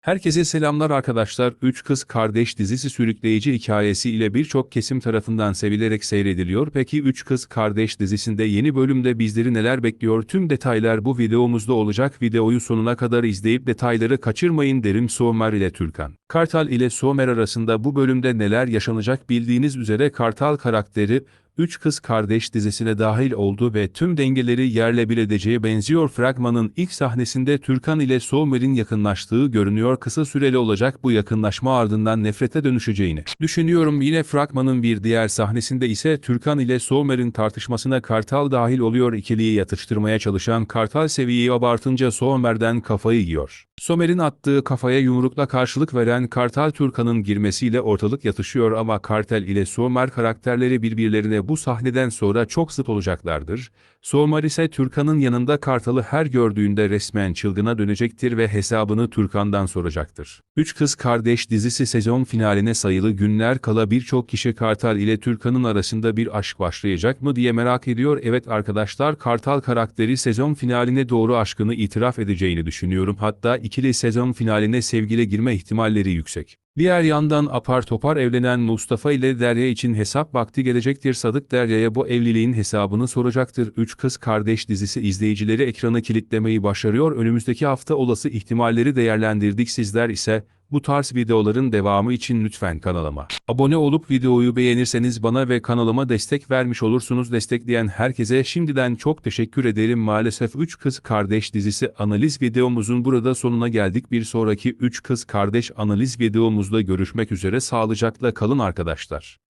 Herkese selamlar arkadaşlar. Üç Kız Kardeş dizisi sürükleyici hikayesi ile birçok kesim tarafından sevilerek seyrediliyor. Peki Üç Kız Kardeş dizisinde yeni bölümde bizleri neler bekliyor? Tüm detaylar bu videomuzda olacak. Videoyu sonuna kadar izleyip detayları kaçırmayın derim Somer ile Türkan. Kartal ile Somer arasında bu bölümde neler yaşanacak bildiğiniz üzere Kartal karakteri Üç Kız Kardeş dizisine dahil oldu ve tüm dengeleri yerle bir edeceğe benziyor. Fragmanın ilk sahnesinde Türkan ile Somer'in yakınlaştığı görünüyor. Kısa süreli olacak bu yakınlaşma ardından nefrete dönüşeceğini düşünüyorum. Yine fragmanın bir diğer sahnesinde ise Türkan ile Somer'in tartışmasına Kartal dahil oluyor. İkiliyi yatıştırmaya çalışan Kartal seviyeyi abartınca Somer'den kafayı yiyor. Somer'in attığı kafaya yumrukla karşılık veren Kartal Türkan'ın girmesiyle ortalık yatışıyor ama Kartal ile Somer karakterleri birbirlerine bu sahneden sonra çok zıt olacaklardır. Somer ise Türkan'ın yanında Kartal'ı her gördüğünde resmen çılgına dönecektir ve hesabını Türkan'dan soracaktır. Üç Kız Kardeş dizisi sezon finaline sayılı günler kala birçok kişi Kartal ile Türkan'ın arasında bir aşk başlayacak mı diye merak ediyor. Evet arkadaşlar Kartal karakteri sezon finaline doğru aşkını itiraf edeceğini düşünüyorum. Hatta ikili sezon finaline sevgile girme ihtimalleri yüksek. Diğer yandan apar topar evlenen Mustafa ile Derya için hesap vakti gelecektir. Sadık Derya'ya bu evliliğin hesabını soracaktır. Üç Kız Kardeş dizisi izleyicileri ekranı kilitlemeyi başarıyor. Önümüzdeki hafta olası ihtimalleri değerlendirdik. Sizler ise bu tarz videoların devamı için lütfen kanalıma abone olup videoyu beğenirseniz bana ve kanalıma destek vermiş olursunuz. Destekleyen herkese şimdiden çok teşekkür ederim. Maalesef 3 Kız Kardeş dizisi analiz videomuzun burada sonuna geldik. Bir sonraki 3 Kız Kardeş analiz videomuzda görüşmek üzere sağlıcakla kalın arkadaşlar.